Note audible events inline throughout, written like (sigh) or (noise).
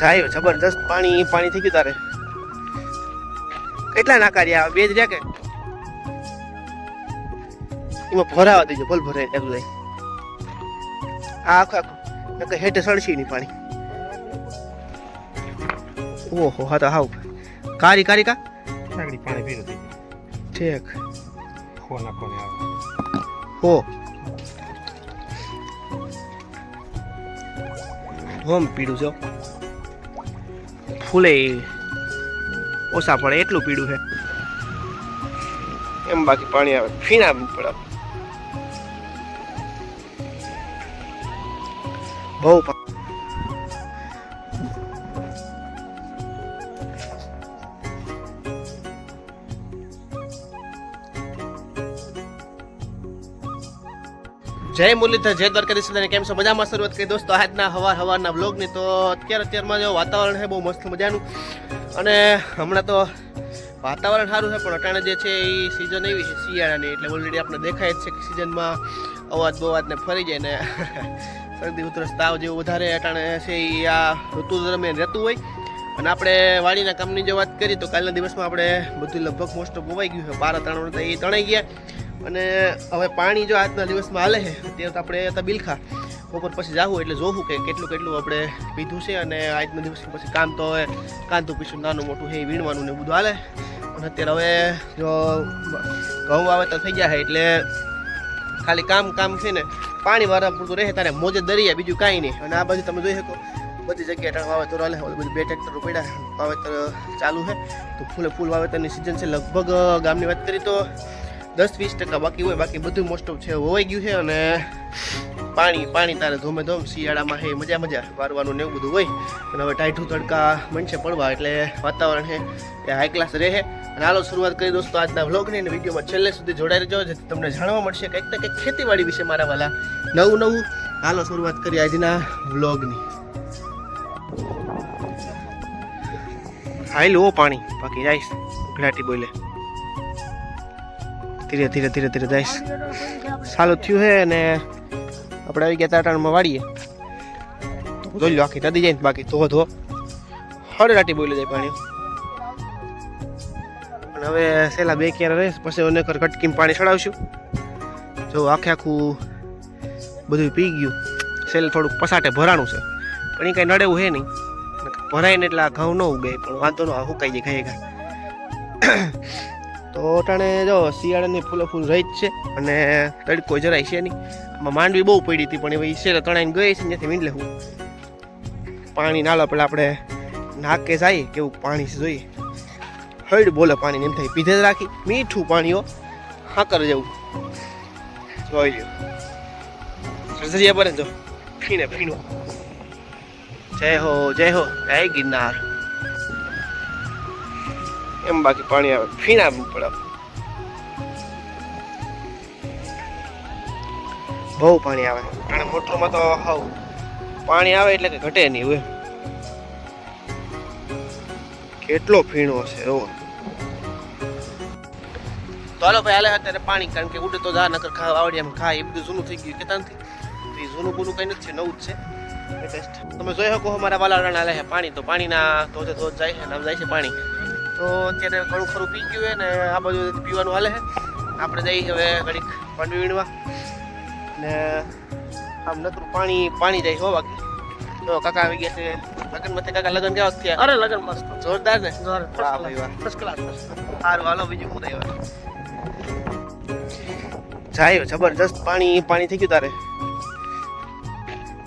જાય જબરદસ્ત પાણી પાણી થઈ ગયું તારે. કેટલા નાકાર્યા બે જ રહ્યા કે? એમાં ભરાવા દેજો ભલ ભરાય એટલું લઈ આ આખું આખું નકર હેઠે સળસી નહીં પાણી. ઓહો હા તો હાવ કારી કારી કા? સાગડી પાણી પીરું થઈ ઠીક. ખો નાખો ને આવે. હો. હોમ પીડું છે હો. ફૂલે ઓછા પડે એટલું પીડું છે. એમ બાકી પાણી આવે ફીના પડે બહુ જય મુરલીધર, જય દ્વારકાધીશ અને કેમ છો? મજામાં શરૂઆત કરી. દોસ્તો, આજના હવાર હવારના બ્લોગની તો અત્યારે અત્યારમાં જો વાતાવરણ છે, બહુ મસ્ત મજાનું. અને હમણાં તો વાતાવરણ સારું છે, પણ અટાણે જે છે એ સિઝન એવી છે, શિયાળાની. એટલે ઓલરેડી આપણે દેખાય જ છે કે સિઝનમાં અવાજ બવાજ ને ફરી જાય ને (laughs) શરદી, ઉધરસ, તાવ જેવું વધારે અટાણે છે એ આ ઋતુ દરમિયાન રહેતું હોય. અને આપણે વાડીના કામની જો વાત કરીએ તો કાલના દિવસમાં આપણે બધું લગભગ મોસ્ટ ઓફ ગયું છે. બાર ત્રણ એ તણાઈ ગયા. અને હવે પાણી જો આજના દિવસમાં હાલે છે ત્યારે તો આપણે હતા બિલખા. બપોર પછી જાવું એટલે જોવું કે કેટલું કેટલું આપણે પીધું છે અને આજના દિવસ પછી કામ તો હવે કાંતું પીશું, નાનું મોટું છે એ વીણવાનું ને બધું હાલે. અને અત્યારે હવે જો ઘઉં વાવેતર થઈ ગયા છે એટલે ખાલી કામ કામ છે ને પાણી વાળા પૂરતું રહે, તારે મોજે દરિયા, બીજું કાંઈ નહીં. અને આ બાજુ તમે જોઈ શકો, બધી જગ્યાએ ત્રણ વાવેતર હાલે બધી બે ટ્રેક્ટર પડ્યા વાવેતર ચાલુ છે. તો ફૂલે ફૂલ વાવેતરની સિઝન છે. લગભગ ગામની વાત કરીએ તો દસ વીસ ટકા બાકી હોય, બાકી બધું મોસ્ટ ઓફ છે, હોવાઈ ગયું છે અને પાણી પાણી તારે ધોમે ધોમ શિયાળામાં હે મજા મજા વારવાનું ને એવું બધું હોય. અને હવે ટાઈઠું તડકા બનશે પડવા, એટલે વાતાવરણ છે એ હાઈ ક્લાસ રહે અને હાલો શરૂઆત કરી દોસ્તો આજના વ્લોગની અને વિડીયોમાં છેલ્લે સુધી જોડાઈ રહેજો, જેથી તમને જાણવા મળશે કંઈક ને કંઈક ખેતીવાડી વિશે મારા વાલા નવું નવું હાલો શરૂઆત કરી આજના વ્લોગની હાઈ લો પાણી, બાકી જઈશ ઘાટી બોલે ધીરે ધીરે ધીરે ધીરે જઈશ. સારું થયું છે અને આપણે આવી ગયા તાટાણમાં વાળીએ. જોઈ લો આખી નદી જાય બાકી ધો ધો. હળરાટી બોલી જાય પાણી. અને હવે સેલા બે ક્યારે રહીશ, પછી ઓને કર કટકીમાં પાણી ચડાવશું જો આખે આખું બધું પી ગયું. સેલ થોડુંક પસાટે ભરાણું છે. પણ એ કાંઈ નડેવું હે નહીં. ભરાય ને એટલે આ ઘઉં ન ઉગે, પણ વાંધો ન હુકાઈ જાય ખાઈ તો અટાણે જો શિયાળાની ફૂલો ફૂલ રહી જ છે અને તડકો જરાય છે નહીં. આમાં માંડવી બહુ પડી હતી, પણ એ શેરે તણાઈને ગઈ છે ત્યાંથી મીંડ લેવું પાણી નાલો પેલા આપણે નાકે જાય, કેવું પાણી જોઈએ. હળ બોલે પાણી એમ થાય, પીધે જ રાખી. મીઠું પાણીઓ હાકર જેવું. જોઈ લ્યો. સરસરિયા પર જો ફીણે ફીણો. જય હો જય હો, જય ગિરનાર. એમ બાકી પાણી આવે. ફીણા પડે બહુ પાણી આવે. અને મોટરમાં તો હાવ પાણી આવે એટલે કે ઘટે નહીં હોય કેટલો ફીણો છે, એવો. તો હાલો ભાઈ, હાલે અત્યારે પાણી, કારણ કે ઉડે તો જા, નકર ખા એમ ખા એ બધું જૂનું થઈ ગયું કેતાનથી તો એ જૂનું પૂરું કંઈ નથી, નવું જ છે. તમે જોઈ શકો અમારા વાલાવરણ હાલે છે પાણી. તો પાણીના ધોધે ધોધ જાય છે નામ જાય છે પાણી. તો અત્યારે ઘણું ખરું પી ગયું હોય ને આ બાજુ પીવાનું હાલે છે. આપણે જઈએ હવે ઘડીક પાણી વીણવા ને આમ નકરું પાણી પાણી જાય હો બાકી. તો કાકા આવી ગયા છે લગન મતે કાકા લગન કેવા થયા? અરે લગન મસ્ત. જોરદાર ને? જોરદાર. ફર્સ્ટ ક્લાસ સારું હાલો બીજું હું દેવા જાય જબરજસ્ત પાણી પાણી થઈ ગયું તારે.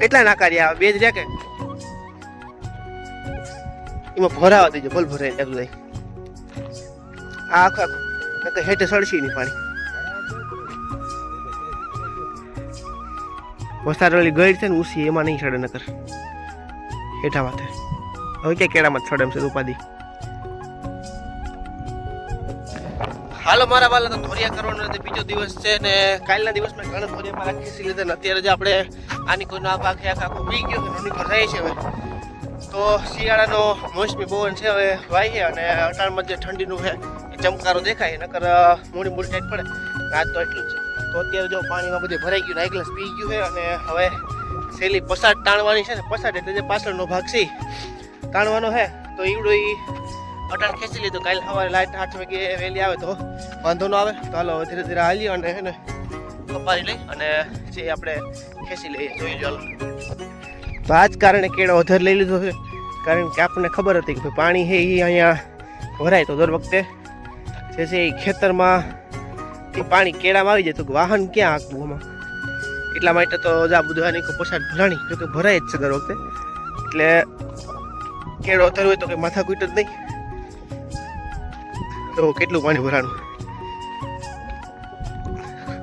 કેટલા નાકાર્યા બે જ રહ્યા કે? એમાં ભરાવા દેજો ભલ ભરાય એટલું જાય આ આખું આખું. હેઠે સળસી નહીં પાણી. વસ્તારેલી ગઈ છે ને ઉસી, એમાં નહીં સડે નકર. હેઠા માથે હવે ક્યાં કેળામાં જ એમ છે રૂપાદી? હાલો મારા વાલા, તો ધોરિયા કરવાનો બીજો દિવસ છે ને કાલના દિવસમાં ઘણા ધોરિયામાં રાખી છે લીધે અત્યારે જે આપણે આની કોઈનો આ પાખે આખા આખું ગયો છે નોની રહે છે હવે. તો શિયાળાનો મોસમી પવન છે, હવે વાય છે અને અટાણમાં જે ઠંડીનું છે. ચમકારો દેખાય, નકર મૂડી મૂડી ટાઈટ પડે. આજ તો એટલું જ છે. તો અત્યારે જો પાણીમાં બધે ભરાઈ ગયું, એક ગ્લાસ પી ગયું છે અને હવે સેલી પસાટ તાણવાની છે ને પસાટ એટલે જે પાછળનો ભાગ છે તાણવાનો છે. તો ઈવડો એ અટાણ ખેંચી લીધું. કાલે સવારે લાઈટ આઠ વાગે વહેલી આવે તો વાંધો ન આવે. તો હાલો ધીરે ધીરે હાલીએ અને એને કપારી લઈ અને જે આપણે ખેંચી લઈએ. જોઈ ચાલો તો આ જ કારણે કેળો અધર લઈ લીધો છે. કારણ કે આપણને ખબર હતી કે પાણી છે એ અહીંયા ભરાય તો દર વખતે જે છે એ ખેતરમાં પાણી કેળામાં આવી જાય તો વાહન ક્યાં હાંકવું આમાં? એટલા માટે તો જા બધું આની પોસાટ ભરાણી જોકે ભરાય જ છે દર વખતે. એટલે કેળો અધર હોય તો કંઈ માથા કૂટ જ નહીં. તો કેટલું પાણી ભરાણું?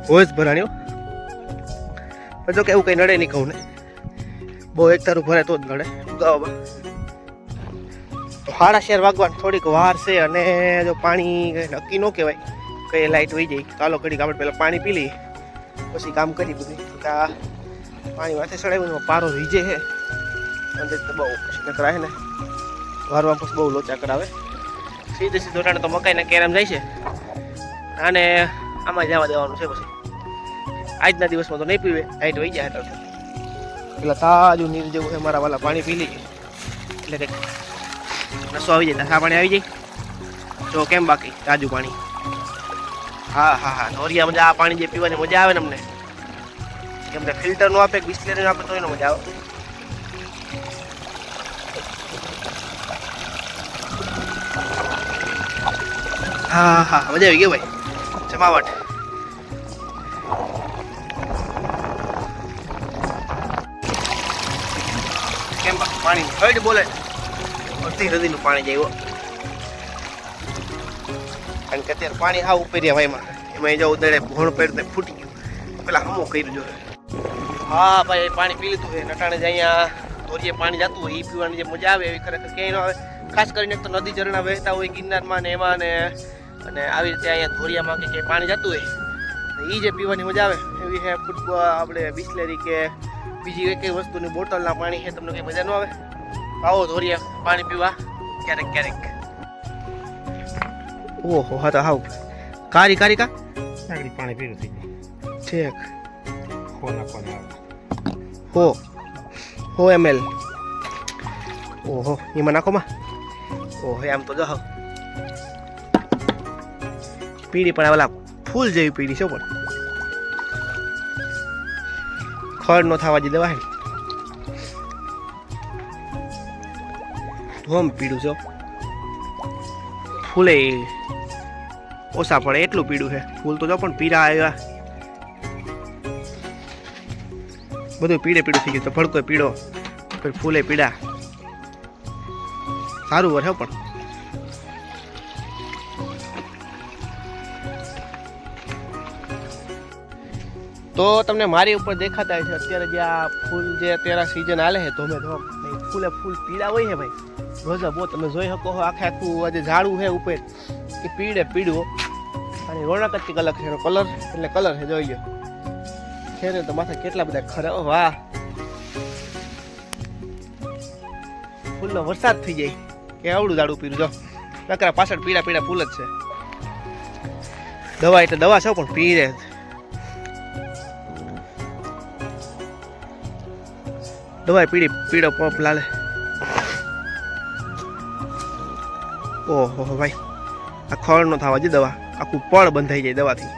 હોય જ ભરાણ્યો પણ જો કે એવું કંઈ નડે નહીં કહું ને. બહુ એક તારું ભરાય તો જ નડે. ઉગાવમાં તો સાડા શેર વાગવાની થોડીક વાર છે અને જો પાણી નક્કી ન કહેવાય કઈ લાઈટ વહી જાય ચાલો ઘડીક આપણે પહેલાં પાણી પી લઈએ. પછી કામ કરી બધું. આ પાણી માથે ચડાવીને પારો રીજે છે. અંદર તો બહુ નકર આવે ને. વારમાં પછી બહુ લોચા કરાવે. સીધે સીધો રાણે તો મકાઈના કેરમ જાય છે. અને આમાં જવા દેવાનું છે પછી. આજના દિવસમાં તો નહીં પીવે લાઈટ વહી જાય. એટલે તાજું નીર જેવું છે, મારા વાલા પાણી પી લઈએ એટલે કે નસો આવી જાય નસા પાણી આવી જાય. તો કેમ બાકી? તાજું પાણી. હા હા હા, નોરિયા મજા આ પાણી જે પીવાની મજા આવે ને અમને. કે ફિલ્ટરનું આપે કે બિસ્લેરીનું આપે તો એનો મજા આવે. હા હા મજા આવી ગઈ ભાઈ. જમાવટ. કેમ પાણી. હડ બોલે. અડધી નદીનું પાણી જાય કારણ કે અત્યારે પાણી હા ઉપરી ભાઈ એમાં. એમાં જાવ દડે ભોણ પેડને ફૂટી ગયું. પેલા હમો કર્યું જો હા ભાઈ પાણી પી લીધું છે. નટાણે જ અહીંયા ધોરીએ પાણી જતું હોય એ પીવાની જે મજા આવે એવી ખરેખર ક્યાંય ન આવે. ખાસ કરીને તો નદી ઝરણા વહેતા હોય ગિરનારમાં ને એમાં ને, અને આવી રીતે અહીંયા ધોરિયામાં કે ક્યાંય પાણી જતું હોય એ જે પીવાની મજા આવે. એવી છે ફૂટબોલ આપણે બિસ્લેરી કે બીજી કઈ વસ્તુની બોટલના પાણી છે, તમને કંઈ મજા ન આવે? આવો ધોરિયા પાણી પીવા. ક્યારેક ક્યારેક. ઓહો હા તો હાવ. કારી કારી કા? આગળ પાણી પીરું થઈ જાય ઠીક. હો હો. હો એમએલ ઓહો એમાં નાખો માં. ઓહો આમ તો જાઓ પીળી પણ આવેલા ફૂલ જેવી પીળી છે પણ. ખડ નો થવા દે દેવાય ધોમ પીળું છે. ફૂલે ઓછા પડે, એટલું પીળું છે. ફૂલ તો જો પણ પીળા આવ્યા. બધું પીળે પીળું થઈ ગયું તો ભડકો પીળો ફૂલે પીળા સારું વર પણ. તો તમને મારી ઉપર દેખાતા છે અત્યારે જે આ ફૂલ જે અત્યારે સિઝન હાલે છે, ધોમે ધોમ ફૂલે ફૂલ પીળા હોય છે ભાઈ. રોજા બહુ, તમે જોઈ શકો છો આખે આખું જે ઝાડું છે ઉપર. એ પીળે પીળું. અને રોનક જ અલગ છે, એનો કલર એટલે કલર છે, જોઈ ગયો છે ને તો માથે કેટલા બધા ખરા વાહ. ફૂલનો વરસાદ થઈ જાય. કે આવડું ઝાડું પીરું, જો. નકરા પાછળ પીળા પીળા ફૂલ જ છે. દવા એટલે દવા છે પણ પીરે. જ. દવા પીડી પીળો પંપ લાલે ઓહો ભાઈ આ ખળ નો થવા દે દવા. આખું પળ બંધાઈ જાય દવાથી.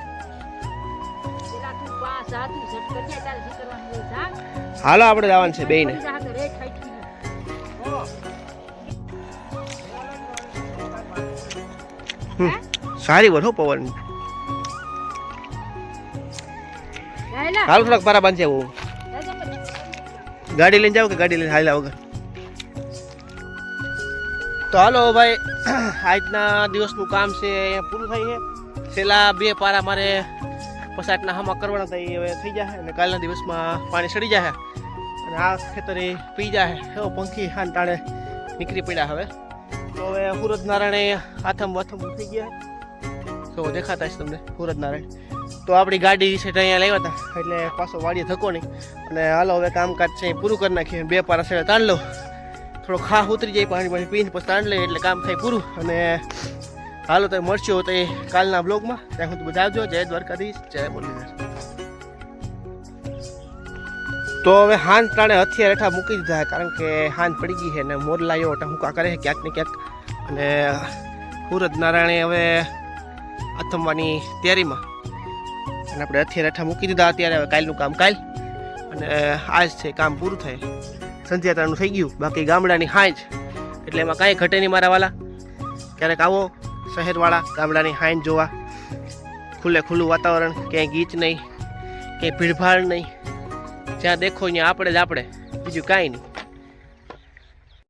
જા હાલો આપણે જવાનું છે બેને જા. સારી વર હો પવન. હાલ. થોડાક પારા એવું દાદા ગાડી લઈને જાવ કે ગાડી લઈને હાલ્યા વગર? તો હાલો ભાઈ, (clears throat) આજના દિવસનું કામ છે પૂરું થાય છે. છેલ્લા બે પારા મારે પસાટના હામાં કરવાના થઈ હવે થઈ જાય અને કાલના દિવસમાં પાણી સડી જાય અને આ ખેતરે પી જાય એવો પંખી હાન ટાણે નીકળી પડ્યા હવે. તો હવે સુરજ નારાયણે હાથમ વાથમ થઈ ગયા. તો દેખાતા છે તમને સુરજ નારાયણ તો આપણી ગાડી છે અહીંયા લાવ્યા હતા એટલે પાછો વાડીએ ધક્કો નહીં. અને હાલો, હવે કામકાજ છે પૂરું કરી નાખીએ. બે પારા છે તાણ લો થોડો ખા ઉતરી જાય, પાણી પાણી પીને પછી તાણ લઈએ, એટલે કામ થાય પૂરું. અને હાલો તો મળશું તો એ કાલના બ્લોગમાં. ત્યાં હું બધા આવજો. જય દ્વારકાધીશ, જય મુરલીધર તો હવે હાન ટાણે હથિયાર હેઠા મૂકી દીધા કારણ કે હાન પડી ગઈ છે ને મોરલાયો ટહુકા કરે છે ક્યાંક ને ક્યાંક. અને સુરજ નારાયણે હવે આથમવાની તૈયારીમાં. અને આપણે હથિયાર અઠા મૂકી દીધા. અત્યારે હવે કાલનું કામ કાલ. અને આજ છે કામ પૂરું થાય. સંધ્યાતાનું થઈ ગયું. બાકી ગામડાની હાંજ. એટલે એમાં કાંઈ ઘટે નહીં મારા વાલા. ક્યારેક આવો શહેરવાળા ગામડાની હાંજ જોવા. ખુલ્લે ખુલ્લું વાતાવરણ, ક્યાંય ગીચ નહીં, ક્યાંય ભીડભાડ નહીં. જ્યાં દેખો ત્યાં આપણે જ આપણે. બીજું કાંઈ નહીં.